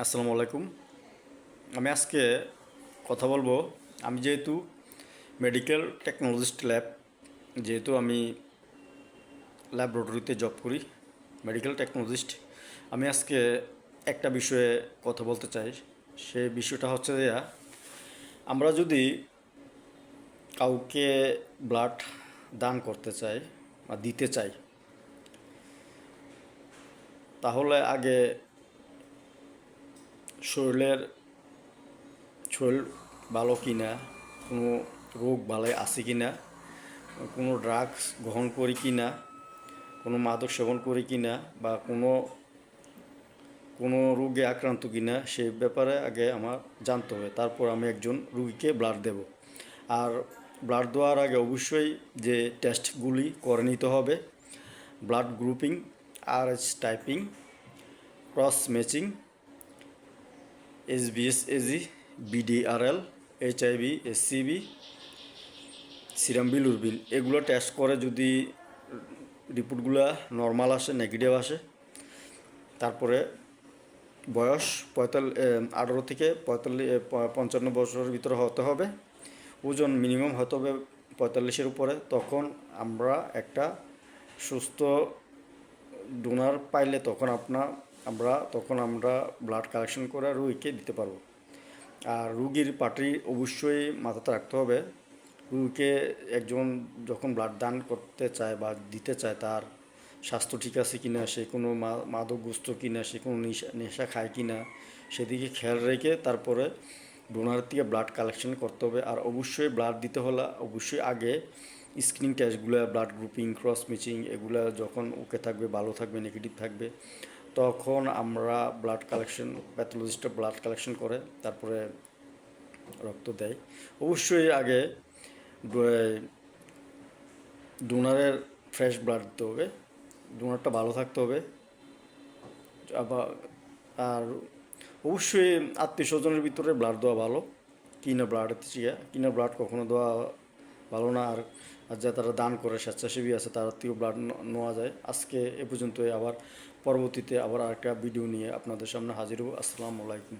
আসসালামু আলাইকুম। আমি আজকে কথা বলব, আমি যেহেতু মেডিকেল টেকনোলজিস্ট ল্যাব যেহেতু আমি ল্যাবরেটরিতে জব করি মেডিকেল টেকনোলজিস্ট আমি আজকে একটা বিষয়ে কথা বলতে চাই। সে বিষয়টা হচ্ছে যে, আমরা যদি কাউকে ব্লাড দান করতে চাই বা দিতে চাই, তাহলে আগে শরীরের শরীর ভালো কি না কোনো রোগ ভালো আছে কি না কোনো ড্রাগস গ্রহণ করি কি না কোনো মাদক সেবন করি কি না বা কোনো কোনো রোগে আক্রান্ত কি না সেই ব্যাপারে আগে আমার জানতে হবে। তারপর আমি একজন রুগীকে ব্লাড দেব। আর ব্লাড দেওয়ার আগে অবশ্যই যে টেস্টগুলি করে নিতে হবে। ব্লাড গ্রুপিং আর S typing cross matching SBS AG VDRL SCB serum উরবিল এগুলো টেস্ট করে যদি রিপোর্টগুলো নর্মাল আসে নেগেটিভ আসে, তারপরে বয়স পঁয়তাল্লিশ আঠারো থেকে পঁয়তাল্লিশ পঞ্চান্ন বছরের ভিতরে হতে হবে, ওজন মিনিমাম হতে হবে পঁয়তাল্লিশের উপরে, তখন আমরা একটা সুস্থ ডোনার পাইলে তখন আপনার আমরা তখন আমরা ব্লাড কালেকশন করে রুগীকে দিতে পারব। আর রুগীর পার্টি অবশ্যই মাথাতে রাখতে হবে। রুগীকে একজন যখন ব্লাড দান করতে চায় বা দিতে চায়, তার স্বাস্থ্য ঠিক আছে কি না সে কোনো মাদকগ্রস্ত কি না সে কোনো নেশা নেশা খায় কি না সেদিকে খেয়াল রেখে তারপরে ডোনার থেকে ব্লাড কালেকশন করতে হবে। আর অবশ্যই ব্লাড দিতে হলে অবশ্যই আগে স্ক্রিনিং টেস্টগুলো ব্লাড গ্রুপিং ক্রস ম্যাচিং এগুলো যখন ওকে থাকবে, ভালো থাকবে নেগেটিভ থাকবে তখন আমরা ব্লাড কালেকশন প্যাথোলজিস্টে ব্লাড কালেকশন করে তারপরে রক্ত দেয়। অবশ্যই আগে ডোনারের ফ্রেশ ব্লাড দিতে হবে। ডোনারটা ভালো থাকতে হবে। আবার আর অবশ্যই আত্মীয় স্বজনের ভিতরে ব্লাড দেওয়া ভালো। কিনা ব্লাড কিনা ব্লাড কখনো দেওয়া ভালো না, আর যা তারা দান করে, স্বেচ্ছাসেবী আছে, তারা থেকেও ব্লাড নেওয়া যায়। আজকে এ পর্যন্তই, আবার পরবর্তীতে আবার আরেকটা ভিডিও নিয়ে আপনাদের সামনে হাজির হব। আসসালামু আলাইকুম।